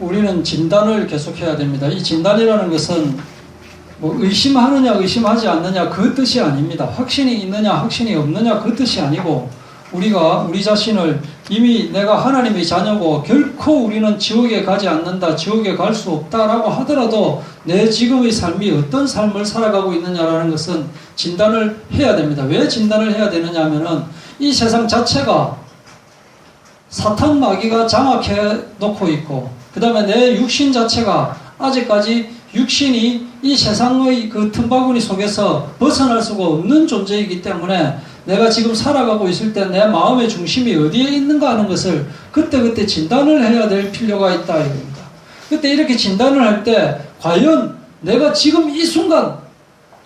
우리는 진단을 계속해야 됩니다. 이 진단이라는 것은 뭐 의심하느냐 의심하지 않느냐 그 뜻이 아닙니다. 확신이 있느냐 확신이 없느냐 그 뜻이 아니고 우리가 우리 자신을 이미 내가 하나님의 자녀고 결코 우리는 지옥에 가지 않는다, 지옥에 갈 수 없다라고 하더라도 내 지금의 삶이 어떤 삶을 살아가고 있느냐라는 것은 진단을 해야 됩니다. 왜 진단을 해야 되느냐 하면은 이 세상 자체가 사탄 마귀가 장악해 놓고 있고 그 다음에 내 육신 자체가 아직까지 육신이 이 세상의 그 틈바구니 속에서 벗어날 수가 없는 존재이기 때문에 내가 지금 살아가고 있을 때 내 마음의 중심이 어디에 있는가 하는 것을 그때그때 진단을 해야 될 필요가 있다 이겁니다. 그때 이렇게 진단을 할 때 과연 내가 지금 이 순간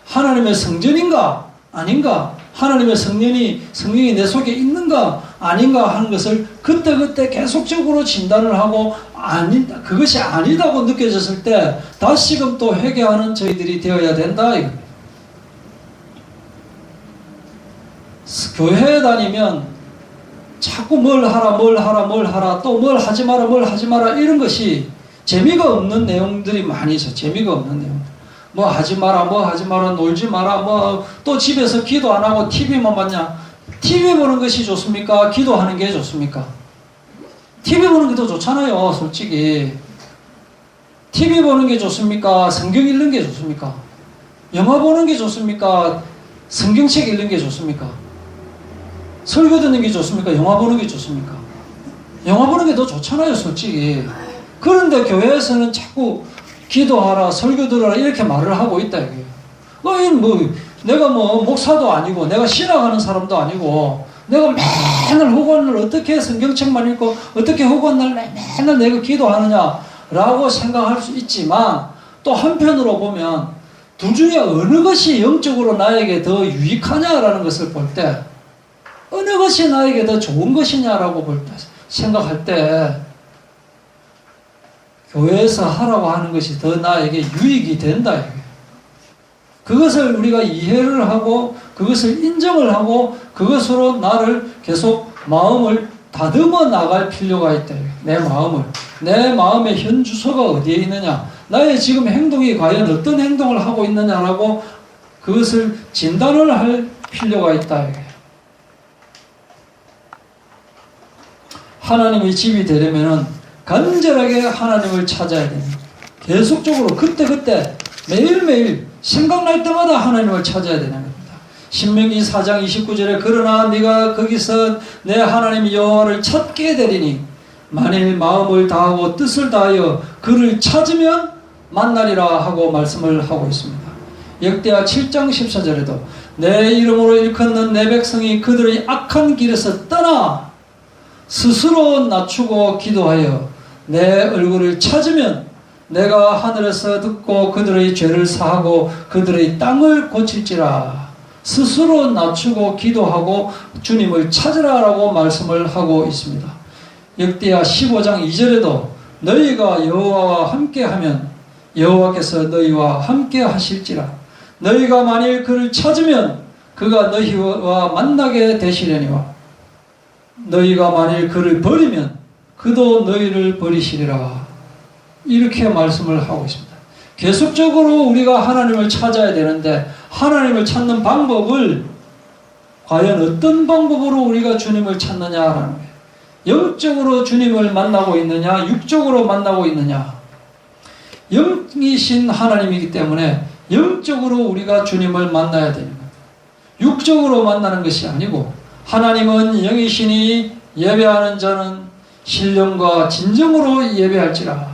하나님의 성전인가 아닌가 하나님의 성령이 성령이 내 속에 있는가 아닌가 하는 것을 그때그때 계속적으로 진단을 하고 아니 그것이 아니다고 느껴졌을 때 다시금 또 회개하는 저희들이 되어야 된다. 교회에 다니면 자꾸 뭘 하라 뭘 하라 뭘 하라 또 뭘 하지 마라 뭘 하지 마라 이런 것이 재미가 없는 내용들이 많이 있어 재미가 없는 내용 뭐 하지 마라 뭐 하지 마라 놀지 마라 뭐 또 집에서 기도 안 하고 TV만 봤냐 TV 보는 것이 좋습니까 기도하는 게 좋습니까 TV 보는 게 더 좋잖아요 솔직히 TV 보는 게 좋습니까 성경 읽는 게 좋습니까 영화 보는 게 좋습니까 성경책 읽는 게 좋습니까 설교 듣는 게 좋습니까? 영화 보는 게 좋습니까? 영화 보는 게 더 좋잖아요, 솔직히. 그런데 교회에서는 자꾸 기도하라, 설교 들어라, 이렇게 말을 하고 있다. 어, 뭐, 내가 뭐, 목사도 아니고, 내가 신학하는 사람도 아니고, 내가 맨날 호건을 어떻게 성경책만 읽고, 어떻게 호건을 맨날 내가 기도하느냐, 라고 생각할 수 있지만, 또 한편으로 보면, 둘 중에 어느 것이 영적으로 나에게 더 유익하냐라는 것을 볼 때, 어느 것이 나에게 더 좋은 것이냐라고 볼 때, 생각할 때, 교회에서 하라고 하는 것이 더 나에게 유익이 된다. 그것을 우리가 이해를 하고, 그것을 인정을 하고, 그것으로 나를 계속 마음을 다듬어 나갈 필요가 있다. 내 마음을. 내 마음의 현 주소가 어디에 있느냐. 나의 지금 행동이 과연 어떤 행동을 하고 있느냐라고 그것을 진단을 할 필요가 있다. 하나님의 집이 되려면은 간절하게 하나님을 찾아야 됩니다. 계속적으로 그때그때 매일매일 생각날 때마다 하나님을 찾아야 되는 겁니다. 신명기 4장 29절에 그러나 네가 거기서 내 하나님 여호와를 찾게 되리니 만일 마음을 다하고 뜻을 다하여 그를 찾으면 만나리라 하고 말씀을 하고 있습니다. 역대하 7장 14절에도 내 이름으로 일컫는 내 백성이 그들의 악한 길에서 떠나 스스로 낮추고 기도하여 내 얼굴을 찾으면 내가 하늘에서 듣고 그들의 죄를 사하고 그들의 땅을 고칠지라 스스로 낮추고 기도하고 주님을 찾으라라고 말씀을 하고 있습니다. 역대하 15장 2절에도 너희가 여호와와 함께하면 여호와께서 너희와 함께 하실지라 너희가 만일 그를 찾으면 그가 너희와 만나게 되시려니와 너희가 만일 그를 버리면 그도 너희를 버리시리라. 이렇게 말씀을 하고 있습니다. 계속적으로 우리가 하나님을 찾아야 되는데 하나님을 찾는 방법을 과연 어떤 방법으로 우리가 주님을 찾느냐라는 거예요. 영적으로 주님을 만나고 있느냐, 육적으로 만나고 있느냐. 영이신 하나님이기 때문에 영적으로 우리가 주님을 만나야 거예요. 육적으로 만나는 것이 아니고 하나님은 영이시니 예배하는 자는 신령과 진정으로 예배할지라.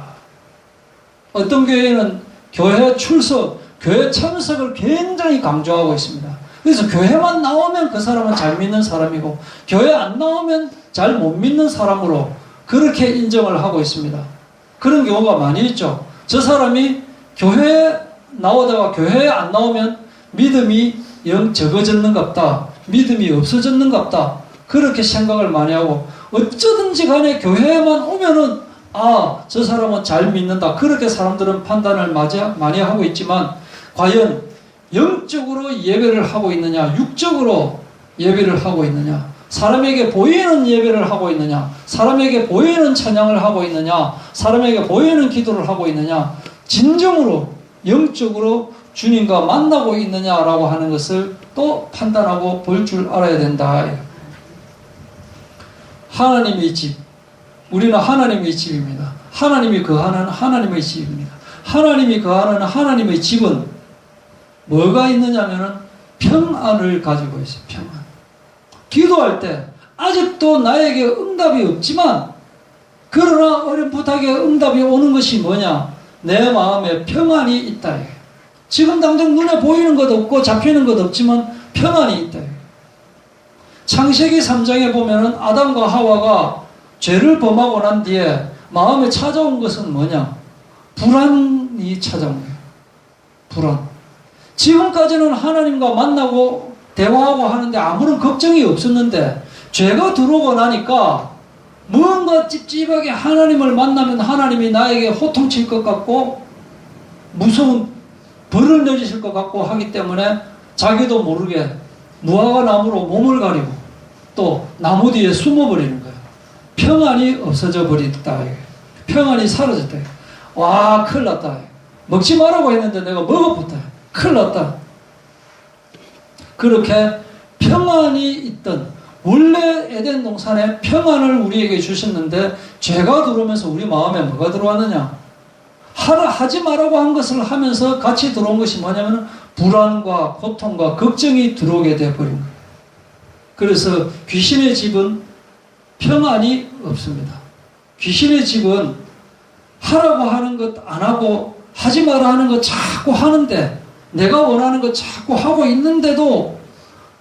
어떤 교회는 교회 출석, 교회 참석을 굉장히 강조하고 있습니다. 그래서 교회만 나오면 그 사람은 잘 믿는 사람이고, 교회 안 나오면 잘 못 믿는 사람으로 그렇게 인정을 하고 있습니다. 그런 경우가 많이 있죠. 저 사람이 교회에 나오다가 교회에 안 나오면 믿음이 영 적어졌는갑다. 믿음이 없어졌는갑다. 그렇게 생각을 많이 하고 어쩌든지 간에 교회에만 오면은 아, 저 사람은 잘 믿는다. 그렇게 사람들은 판단을 많이 하고 있지만 과연 영적으로 예배를 하고 있느냐, 육적으로 예배를 하고 있느냐. 사람에게 보이는 예배를 하고 있느냐? 사람에게 보이는 찬양을 하고 있느냐? 사람에게 보이는 기도를 하고 있느냐? 진정으로 영적으로 주님과 만나고 있느냐라고 하는 것을 또 판단하고 볼 줄 알아야 된다. 하나님의 집. 우리는 하나님의 집입니다. 하나님이 거하는 하나님의 집입니다. 하나님이 거하는 하나님의 집은 뭐가 있느냐면은 평안을 가지고 있어요. 평안. 기도할 때 아직도 나에게 응답이 없지만 그러나 어렴풋하게 응답이 오는 것이 뭐냐? 내 마음에 평안이 있다. 지금 당장 눈에 보이는 것 없고 잡히는 것 없지만 평안이 있다. 창세기 3장에 보면은 아담과 하와가 죄를 범하고 난 뒤에 마음에 찾아온 것은 뭐냐? 불안이 찾아온 거예요. 불안. 지금까지는 하나님과 만나고 대화하고 하는데 아무런 걱정이 없었는데 죄가 들어오고 나니까 뭔가 찝찝하게 하나님을 만나면 하나님이 나에게 호통칠 것 같고 무서운 벌을 내리실 것 같고 하기 때문에 자기도 모르게 무화과 나무로 몸을 가리고 또 나무 뒤에 숨어버리는. 평안이 없어져 버렸다. 평안이 사라졌다. 와, 큰일 났다. 먹지 말라고 했는데 내가 먹어붙다. 큰일 났다. 그렇게 평안이 있던 원래 에덴 동산에 평안을 우리에게 주셨는데 죄가 들어오면서 우리 마음에 뭐가 들어왔느냐? 하라 하지 말라고 한 것을 하면서 같이 들어온 것이 뭐냐면 불안과 고통과 걱정이 들어오게 돼 버린 거예요. 그래서 귀신의 집은 평안이 없습니다. 귀신의 집은 하라고 하는 것 안 하고 하지 마라 하는 것 자꾸 하는데 내가 원하는 것 자꾸 하고 있는데도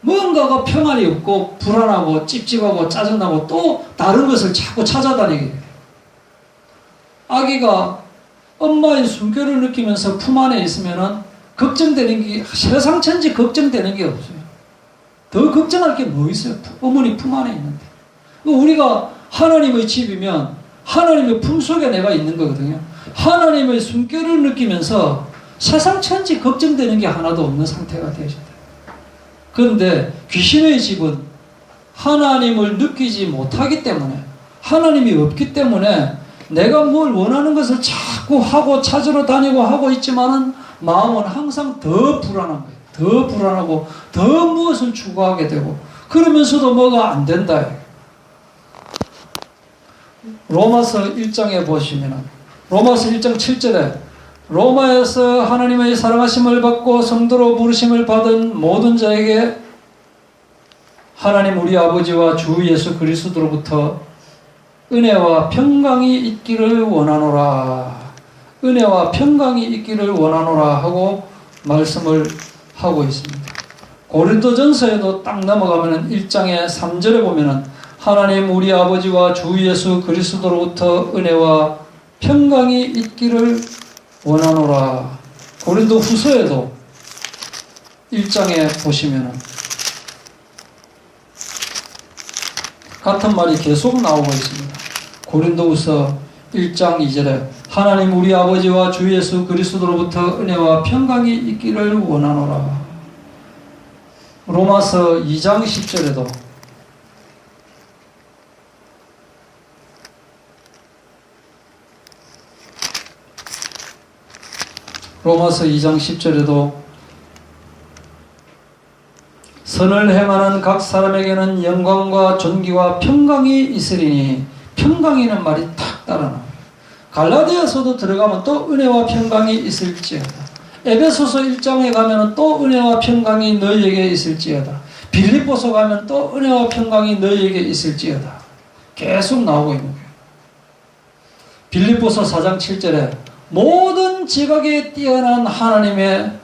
뭔가가 평안이 없고 불안하고 찝찝하고 짜증나고 또 다른 것을 자꾸 찾아다니게 돼요. 아기가 엄마의 숨결을 느끼면서 품 안에 있으면은 걱정되는 게 세상 천지 걱정되는 게 없어요. 더 걱정할 게 뭐 있어요? 어머니 품 안에 있는데. 우리가 하나님의 집이면 하나님의 품 속에 내가 있는 거거든요. 하나님의 숨결을 느끼면서 세상 천지 걱정되는 게 하나도 없는 상태가 되어진다. 그런데 귀신의 집은 하나님을 느끼지 못하기 때문에 하나님이 없기 때문에 내가 뭘 원하는 것을 자꾸 하고 찾으러 다니고 하고 있지만은 마음은 항상 더 불안한 거예요. 더 불안하고 더 무엇을 추구하게 되고 그러면서도 뭐가 안 된다. 로마서 1장에 보시면은 로마서 1장 7절에 로마에서 하나님의 사랑하심을 받고 성도로 부르심을 받은 모든 자에게 하나님 우리 아버지와 주 예수 그리스도로부터 은혜와 평강이 있기를 원하노라. 은혜와 평강이 있기를 원하노라 하고 말씀을 하고 있습니다. 고린도전서에도 딱 넘어가면은 1장의 3절에 보면은 하나님 우리 아버지와 주 예수 그리스도로부터 은혜와 평강이 있기를 원하노라. 고린도 후서에도 1장에 보시면은 같은 말이 계속 나오고 있습니다. 고린도 후서 1장 2절에 하나님 우리 아버지와 주 예수 그리스도로부터 은혜와 평강이 있기를 원하노라. 로마서 2장 10절에도 로마서 2장 10절에도 선을 행하는 각 사람에게는 영광과 존귀와 평강이 있으리니 평강이는 말이 탁 따라나. 갈라디아서도 들어가면 또 은혜와 평강이 있을지어다. 에베소서 1장에 가면 또 은혜와 평강이 너희에게 있을지어다. 빌립보서 가면 또 은혜와 평강이 너희에게 있을지어다. 계속 나오고 있는 거예요. 빌립보서 4장 7절에 모든 지각에 뛰어난 하나님의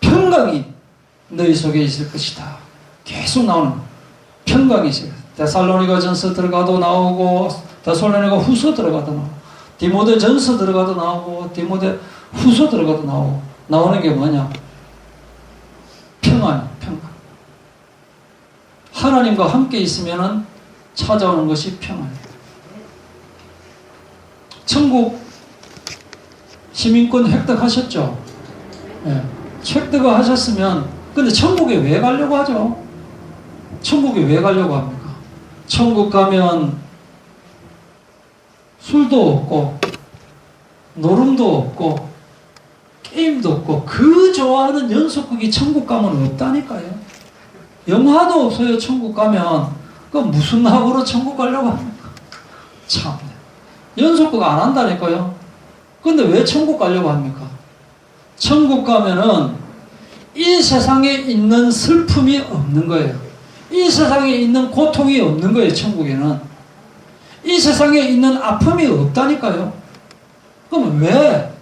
평강이 너희 속에 있을 것이다. 계속 나오는 평강이 있어요. 데살로니가 전서 들어가도 나오고 데살로니가 후서 들어가도 나오고 디모데 전서 들어가도 나오고 디모데 후서 들어가도 나오고 나오는 게 뭐냐? 평안, 평강. 하나님과 함께 있으면은 찾아오는 것이 평안이에요. 천국 시민권 획득하셨죠? 예. 획득을 하셨으면, 근데 천국에 왜 가려고 하죠? 천국에 왜 가려고 합니까? 천국 가면 술도 없고 노름도 없고 게임도 없고 그 좋아하는 연속극이 천국 가면 없다니까요. 영화도 없어요. 천국 가면 그 무슨 낙으로 천국 가려고 합니까? 참 연속극 안 한다니까요. 근데 왜 천국 가려고 합니까? 천국 가면은 이 세상에 있는 슬픔이 없는 거예요. 이 세상에 있는 고통이 없는 거예요. 천국에는 이 세상에 있는 아픔이 없다니까요. 그럼 왜,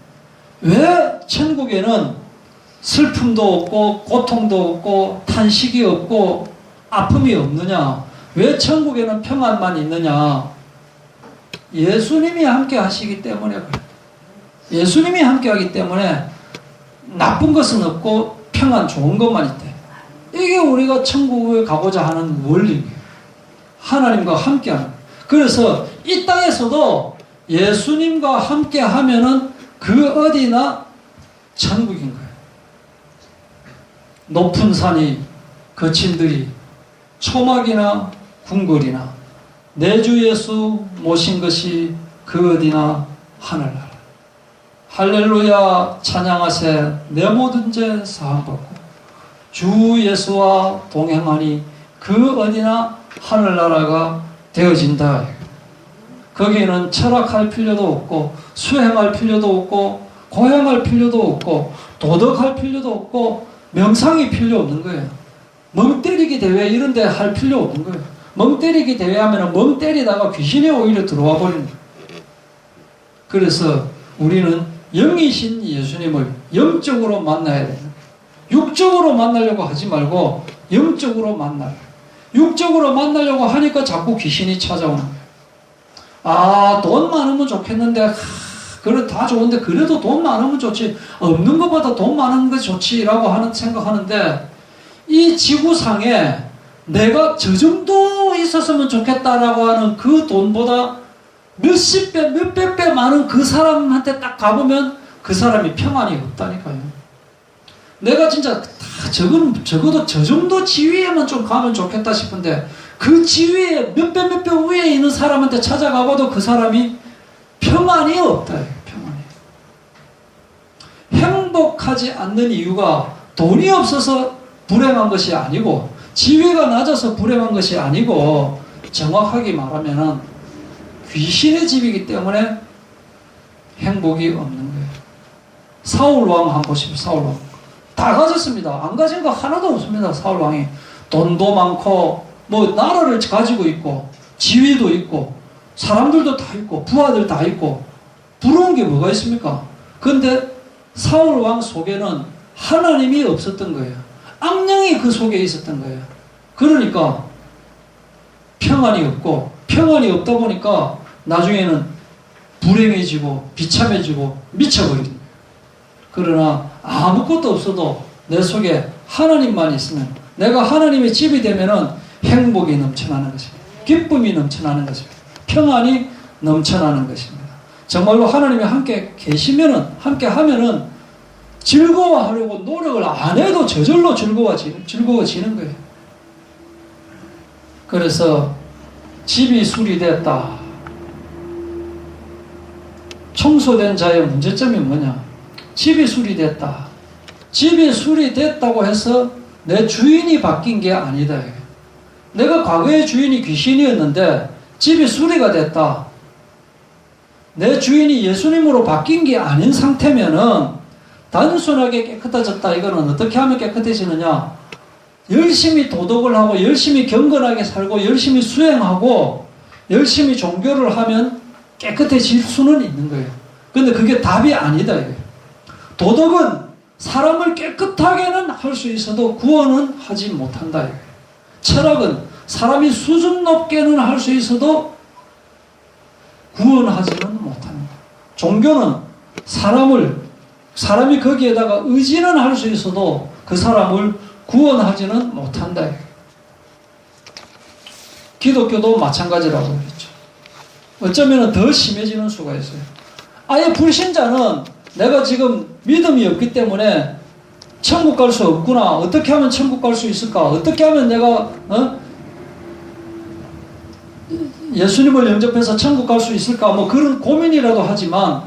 왜 천국에는 슬픔도 없고, 고통도 없고, 탄식이 없고, 아픔이 없느냐? 왜 천국에는 평안만 있느냐? 예수님이 함께 하시기 때문에 그래. 예수님이 함께 하기 때문에 나쁜 것은 없고, 평안 좋은 것만 있대. 이게 우리가 천국에 가고자 하는 원리예요. 하나님과 함께 하는. 그래서 이 땅에서도 예수님과 함께 하면은 그 어디나 천국인 거예요. 높은 산이 거친 들이 초막이나 궁궐이나 내 주 예수 모신 것이 그 어디나 하늘나라. 할렐루야 찬양하세 내 모든 죄 사함받고 주 예수와 동행하니 그 어디나 하늘나라가 되어진다. 거기에는 철학할 필요도 없고 수행할 필요도 없고 고행할 필요도 없고 도덕할 필요도 없고 명상이 필요 없는 거예요. 멍 때리기 대회 이런 데 할 필요 없는 거예요. 멍 때리기 대회 하면 멍 때리다가 귀신이 오히려 들어와 버리는 거예요. 그래서 우리는 영이신 예수님을 영적으로 만나야 돼요. 육적으로 만나려고 하지 말고 영적으로 만나요. 육적으로 만나려고 하니까 자꾸 귀신이 찾아오는 거예요. 아, 돈 많으면 좋겠는데, 하, 그래, 다 좋은데, 그래도 돈 많으면 좋지. 없는 것보다 돈 많은 게 좋지라고 하는, 생각하는데, 이 지구상에 내가 저 정도 있었으면 좋겠다라고 하는 그 돈보다 몇십 배, 몇백 배 많은 그 사람한테 딱 가보면 그 사람이 평안이 없다니까요. 내가 진짜 다 적은, 적어도 저 정도 지위에만 좀 가면 좋겠다 싶은데 그 지위에 몇 배 몇 배 위에 있는 사람한테 찾아가봐도 그 사람이 평안이 없다. 평안이. 행복하지 않는 이유가 돈이 없어서 불행한 것이 아니고 지위가 낮아서 불행한 것이 아니고 정확하게 말하면은 귀신의 집이기 때문에 행복이 없는 거예요. 사울 왕 한번 보십시오. 사울 왕. 다 가졌습니다. 안 가진 거 하나도 없습니다. 사울 왕이 돈도 많고 뭐 나라를 가지고 있고 지위도 있고 사람들도 다 있고 부하들 다 있고 부러운 게 뭐가 있습니까? 근데 사울 왕 속에는 하나님이 없었던 거예요. 악령이 그 속에 있었던 거예요. 그러니까 평안이 없고 평안이 없다 보니까 나중에는 불행해지고 비참해지고 거예요. 그러나 아무것도 없어도 내 속에 하나님만 있으면 내가 하나님의 집이 되면은 행복이 넘쳐나는 것입니다. 기쁨이 넘쳐나는 것입니다. 평안이 넘쳐나는 것입니다. 정말로 하나님이 함께 계시면은 함께 하면은 즐거워하려고 노력을 안 해도 저절로 즐거워지는 즐거워지는 거예요. 그래서 집이 수리됐다. 청소된 자의 문제점이 뭐냐? 집이 수리됐다. 집이 수리됐다고 해서 내 주인이 바뀐 게 아니다. 내가 과거의 주인이 귀신이었는데 집이 수리가 됐다. 내 주인이 예수님으로 바뀐 게 아닌 상태면은 단순하게 깨끗해졌다. 이거는 어떻게 하면 깨끗해지느냐? 열심히 도덕을 하고 열심히 경건하게 살고 열심히 수행하고 열심히 종교를 하면 깨끗해질 수는 있는 거예요. 근데 그게 답이 아니다. 이거예요. 도덕은 사람을 깨끗하게는 할 수 있어도 구원은 하지 못한다. 이거예요. 철학은 사람이 수준 높게는 할 수 있어도 구원하지는 못합니다. 종교는 사람을 사람이 거기에다가 의지는 할 수 있어도 그 사람을 구원하지는 못한다. 기독교도 마찬가지라고 그랬죠. 어쩌면 더 심해지는 수가 있어요. 아예 불신자는 내가 지금 믿음이 없기 때문에 천국 갈 수 없구나. 어떻게 하면 천국 갈 수 있을까? 어떻게 하면 내가 어? 예수님을 영접해서 천국 갈 수 있을까? 뭐 그런 고민이라도 하지만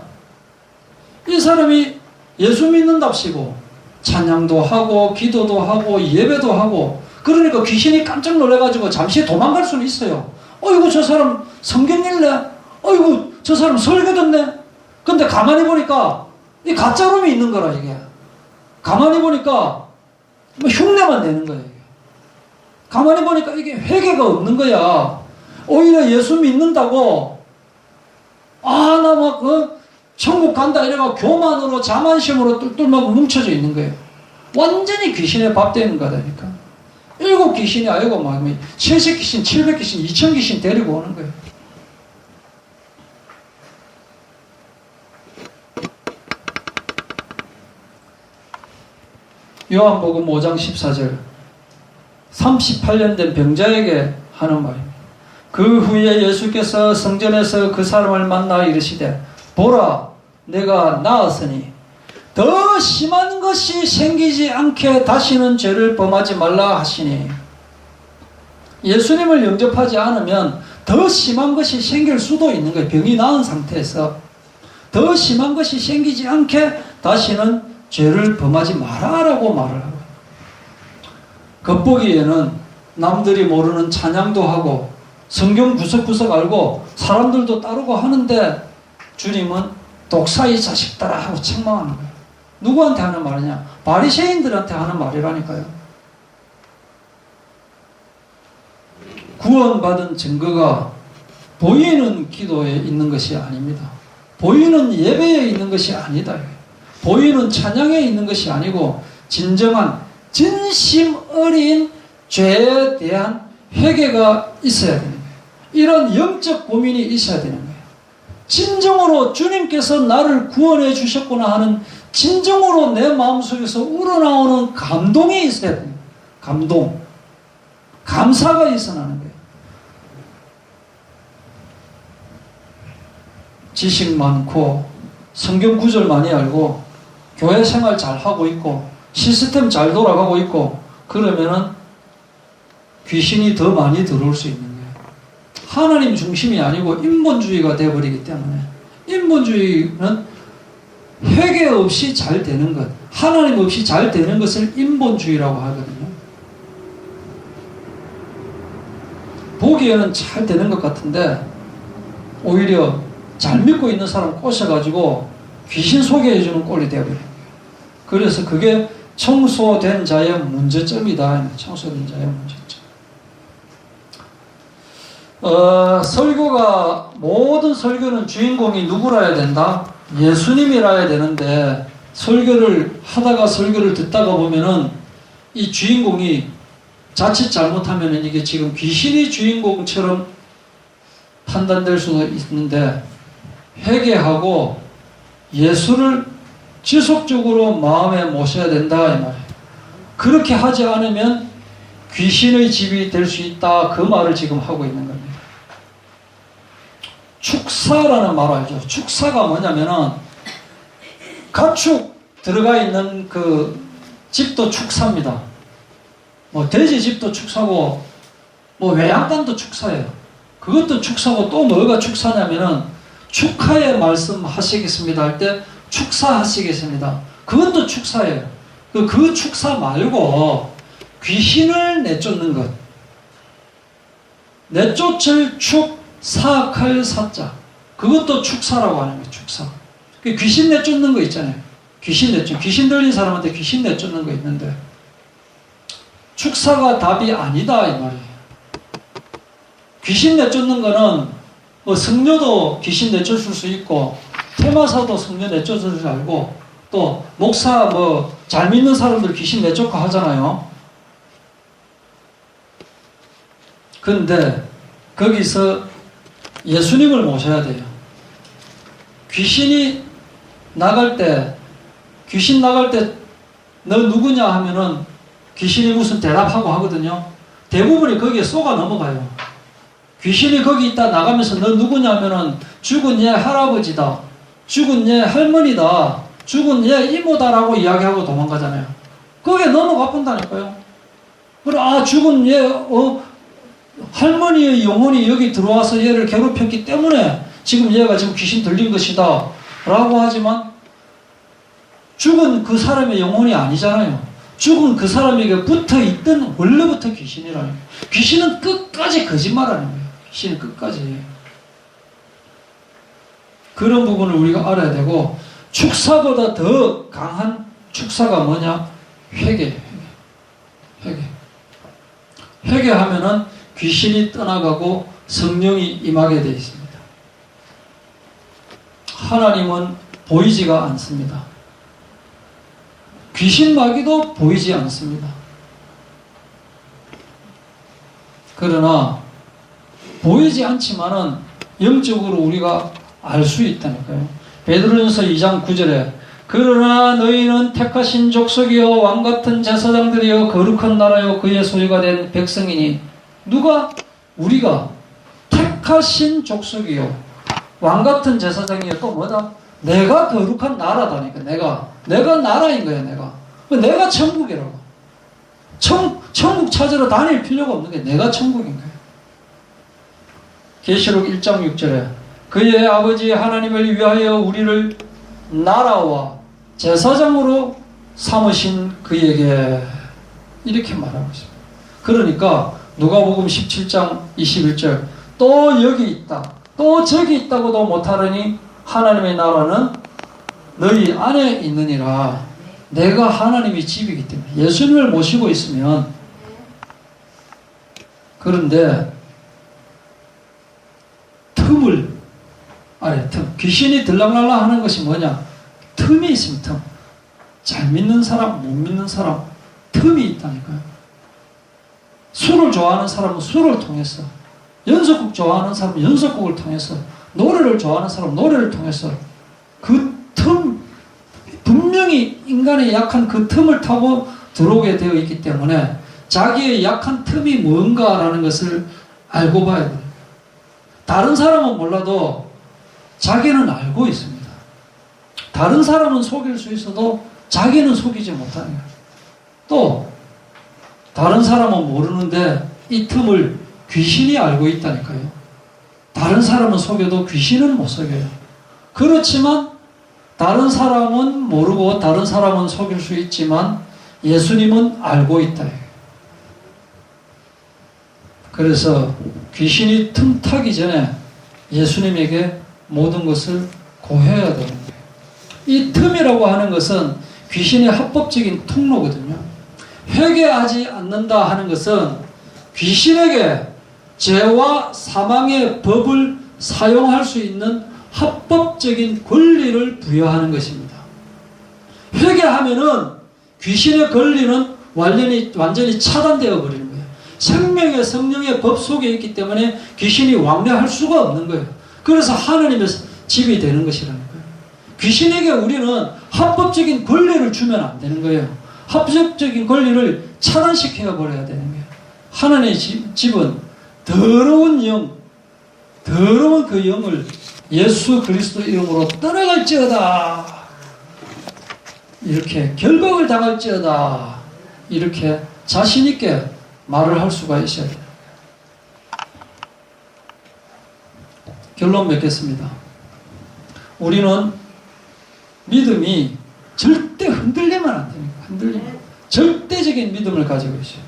이 사람이 예수 믿는답시고 찬양도 하고 기도도 하고 예배도 하고 그러니까 귀신이 깜짝 놀래가지고 잠시 도망갈 수는 있어요. 어이구 저 사람 성경 읽네. 어이구 저 사람 설교 듣네. 근데 가만히 보니까 이 가짜로움이 있는 거라 이게. 가만히 보니까 뭐 흉내만 내는 거예요. 가만히 보니까 이게 회개가 없는 거야. 오히려 예수 믿는다고 아 나막 어? 천국 간다 이래가 교만으로 자만심으로 뚫뚫 막 뭉쳐져 있는 거예요. 완전히 귀신에 밥되는 거다니까. 일곱 귀신이 아니고 막 70귀신, 700귀신, 2000귀신 데리고 오는 거예요. 요한복음 5장 14절 38년 된 병자에게 하는 말입니다. 그 후에 예수께서 성전에서 그 사람을 만나 이르시되 보라 내가 나았으니 더 심한 것이 생기지 않게 다시는 죄를 범하지 말라 하시니 예수님을 영접하지 않으면 더 심한 것이 생길 수도 있는 거예요. 병이 나은 상태에서 더 심한 것이 생기지 않게 다시는 죄를 범하지 마라라고 말을 하고 겉보기에는 남들이 모르는 찬양도 하고 성경 구석구석 알고 사람들도 따르고 하는데 주님은 독사이 자식들아 하고 책망하는 거예요. 누구한테 하는 말이냐? 바리새인들한테 하는 말이라니까요. 구원받은 증거가 보이는 기도에 있는 것이 아닙니다. 보이는 예배에 있는 것이 아니다. 보이는 찬양에 있는 것이 아니고 진정한 진심 어린 죄에 대한 회개가 있어야 되는 거예요. 이런 영적 고민이 있어야 되는 거예요. 진정으로 주님께서 나를 구원해 주셨구나 하는 진정으로 내 마음속에서 우러나오는 감동이 있어야 돼요. 감동. 감사가 있어 나는 거예요. 지식 많고 성경 구절 많이 알고 교회 생활 잘 하고 있고 시스템 잘 돌아가고 있고 그러면은 귀신이 더 많이 들어올 수 있는 거예요. 하나님 중심이 아니고 인본주의가 되어버리기 때문에 인본주의는 회개 없이 잘 되는 것, 하나님 없이 잘 되는 것을 인본주의라고 하거든요. 보기에는 잘 되는 것 같은데 오히려 잘 믿고 있는 사람 꼬셔가지고 귀신 소개해주는 꼴이 되어버려요. 그래서 그게 청소된 자의 문제점이다. 청소된 자의 문제점. 어, 설교가 모든 설교는 주인공이 누구라야 된다? 예수님이라야 되는데 설교를 하다가 설교를 듣다가 보면은 이 주인공이 자칫 잘못하면은 이게 지금 귀신이 주인공처럼 판단될 수도 있는데 회개하고 예수를 지속적으로 마음에 모셔야 된다 이 말이에요. 그렇게 하지 않으면 귀신의 집이 될 수 있다 그 말을 지금 하고 있는 겁니다. 축사라는 말 알죠? 축사가 뭐냐면은 가축 들어가 있는 그 집도 축사입니다. 뭐 돼지 집도 축사고 뭐 외양간도 축사예요. 그것도 축사고 또 뭐가 축사냐면은 축하의 말씀 하시겠습니다 할 때 축사하시겠습니다. 그것도 축사예요. 그, 그 축사 말고 귀신을 내쫓는 것. 내쫓을 축, 사악할 사자. 그것도 축사라고 하는 거예요, 축사. 그 귀신 내쫓는 거 있잖아요. 귀신 내쫓, 귀신 들린 사람한테 귀신 내쫓는 거 있는데, 축사가 답이 아니다, 이 말이에요. 귀신 내쫓는 거는, 뭐, 성녀도 귀신 내쫓을 수 있고, 테마사도 성녀 내쫓을 줄 알고, 또, 목사, 뭐, 잘 믿는 사람들 귀신 내쫓고 하잖아요. 근데, 거기서 예수님을 모셔야 돼요. 귀신이 나갈 때, 귀신 나갈 때, 너 누구냐 하면은 귀신이 무슨 대답하고 하거든요. 대부분이 거기에 쏘가 넘어가요. 귀신이 거기 있다 나가면서 너 누구냐 하면은 죽은 얘 할아버지다. 죽은 얘 할머니다. 죽은 얘 이모다라고 이야기하고 도망가잖아요. 거기에 넘어가 본다니까요. 그래, 아, 죽은 얘, 어, 할머니의 영혼이 여기 들어와서 얘를 괴롭혔기 때문에 지금 얘가 지금 귀신 들린 것이다. 라고 하지만 죽은 그 사람의 영혼이 아니잖아요. 죽은 그 사람에게 붙어 있던 원래부터 귀신이라는 거예요. 귀신은 끝까지 거짓말하는 거예요. 귀신은 끝까지. 그런 부분을 우리가 알아야 되고 축사보다 더 강한 축사가 뭐냐? 회개. 회개. 회개하면은 귀신이 떠나가고 성령이 임하게 되어 있습니다. 하나님은 보이지가 않습니다. 귀신 마귀도 보이지 않습니다. 그러나 보이지 않지만은 영적으로 우리가 알 수 있다니까요. 베드로전서 2장 9절에 그러나 너희는 택하신 족속이요 왕 같은 제사장들이요 거룩한 나라요 그의 소유가 된 백성이니 누가? 우리가 택하신 족속이요 왕 같은 제사장이요 또 뭐다? 내가 거룩한 나라다니까 내가. 내가 나라인 거야 내가. 내가 천국이라고. 천, 천국 찾으러 다닐 필요가 없는 게 내가 천국인 거야 계시록 1장 6절에 그의 아버지 하나님을 위하여 우리를 나라와 제사장으로 삼으신 그에게 이렇게 말하고 있습니다. 그러니까 누가복음 17장 21절 또 여기 있다 또 저기 있다고도 못하느니 하나님의 나라는 너희 안에 있느니라 내가 하나님의 집이기 때문에 예수님을 모시고 있으면 그런데 틈을 아래 틈 귀신이 들락날락 하는 것이 뭐냐 틈이 있으면 틈. 잘 믿는 사람, 못 믿는 사람, 틈이 있다니까요. 술을 좋아하는 사람은 술을 통해서, 연속곡 좋아하는 사람은 연속곡을 통해서, 노래를 좋아하는 사람은 노래를 통해서, 그 틈, 분명히 인간의 약한 그 틈을 타고 들어오게 되어 있기 때문에 자기의 약한 틈이 뭔가라는 것을 알고 봐야 돼요. 다른 사람은 몰라도 자기는 알고 있습니다. 다른 사람은 속일 수 있어도 자기는 속이지 못하는. 또 다른 사람은 모르는데 이 틈을 귀신이 알고 있다니까요. 다른 사람은 속여도 귀신은 못 속여요. 그렇지만 다른 사람은 모르고 다른 사람은 속일 수 있지만 예수님은 알고 있다. 그래서 귀신이 틈타기 전에 예수님에게 모든 것을 고해야 되는 거예요. 이 틈이라고 하는 것은 귀신의 합법적인 통로거든요. 회개하지 않는다 하는 것은 귀신에게 죄와 사망의 법을 사용할 수 있는 합법적인 권리를 부여하는 것입니다. 회개하면은 귀신의 권리는 완전히, 완전히 차단되어 버리는 거예요. 생명의 성령의 법 속에 있기 때문에 귀신이 왕래할 수가 없는 거예요. 그래서 하나님의 집이 되는 것이라는 거예요. 귀신에게 우리는 합법적인 권리를 주면 안 되는 거예요. 합법적인 권리를 차단시켜 버려야 되는 거예요. 하나님의 집, 집은 더러운 영, 더러운 그 영을 예수 그리스도 이름으로 떠나갈지어다. 이렇게 결박을 당할지어다. 이렇게 자신있게 말을 할 수가 있어야 돼요. 결론 맺겠습니다. 우리는 믿음이 절대 흔들리면 안 됩니다. 흔들리면. 절대적인 믿음을 가지고 있어요.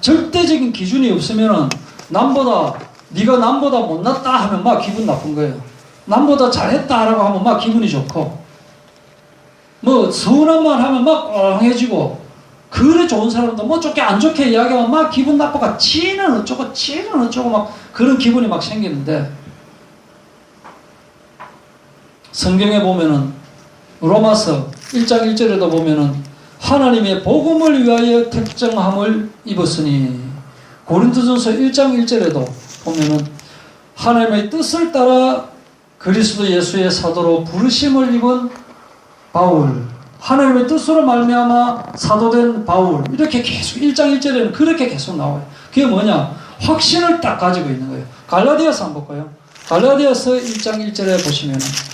절대적인 기준이 없으면 남보다 네가 남보다 못났다 하면 막 기분 나쁜 거예요. 남보다 잘했다라고 하면 막 기분이 좋고 뭐 서운한 말 하면 막 꼴랑해지고 그래 좋은 사람도 뭐 좋게 안 좋게 이야기하면 막 기분 나빠가 지는 어쩌고 지는 어쩌고 막 그런 기분이 막 생기는데 성경에 보면은 로마서 1장 1절에도 보면은 하나님의 복음을 위하여 택정함을 입었으니 고린도전서 1장 1절에도 보면은 하나님의 뜻을 따라 그리스도 예수의 사도로 부르심을 입은 바울 하나님의 뜻으로 말미암아 사도된 바울 이렇게 계속 1장 1절에는 그렇게 계속 나와요. 그게 뭐냐? 확신을 딱 가지고 있는 거예요. 갈라디아서 한번 볼까요? 갈라디아서 1장 1절에 보시면은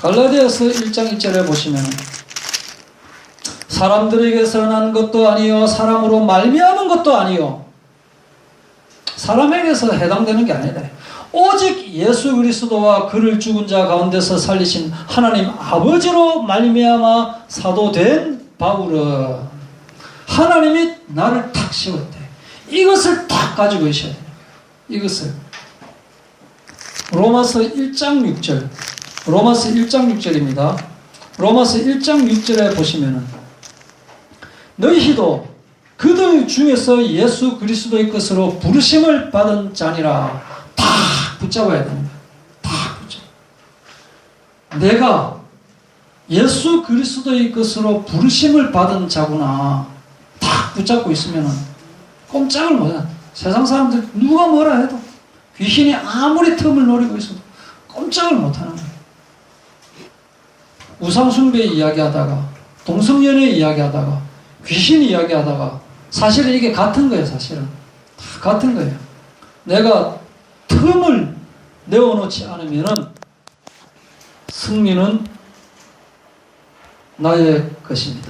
갈라디아서 1장 1절에 보시면 사람들에게서 난 것도 아니요 사람으로 말미암은 것도 아니요 사람에게서 해당되는 게 아니다. 오직 예수 그리스도와 그를 죽은 자 가운데서 살리신 하나님 아버지로 말미암아 사도된 바울은 하나님이 나를 탁 씌웠대. 이것을 딱 가지고 있어야 돼. 이것을 로마서 1장 6절 로마서 1장 6절입니다. 로마서 1장 6절에 보시면은 너희도 그들 중에서 예수 그리스도의 것으로 부르심을 받은 자니라 다 붙잡아야 거야. 다 붙잡아. 내가 예수 그리스도의 것으로 부르심을 받은 자구나 딱 붙잡고 있으면은 꼼짝을 못해. 세상 사람들 누가 뭐라 해도 귀신이 아무리 틈을 노리고 있어도 꼼짝을 못하는 거야. 우상숭배 이야기하다가 동성연애 이야기하다가 귀신 이야기하다가 사실은 이게 같은 거예요 사실은. 다 같은 거예요. 내가 틈을 내어놓지 않으면은 승리는 나의 것입니다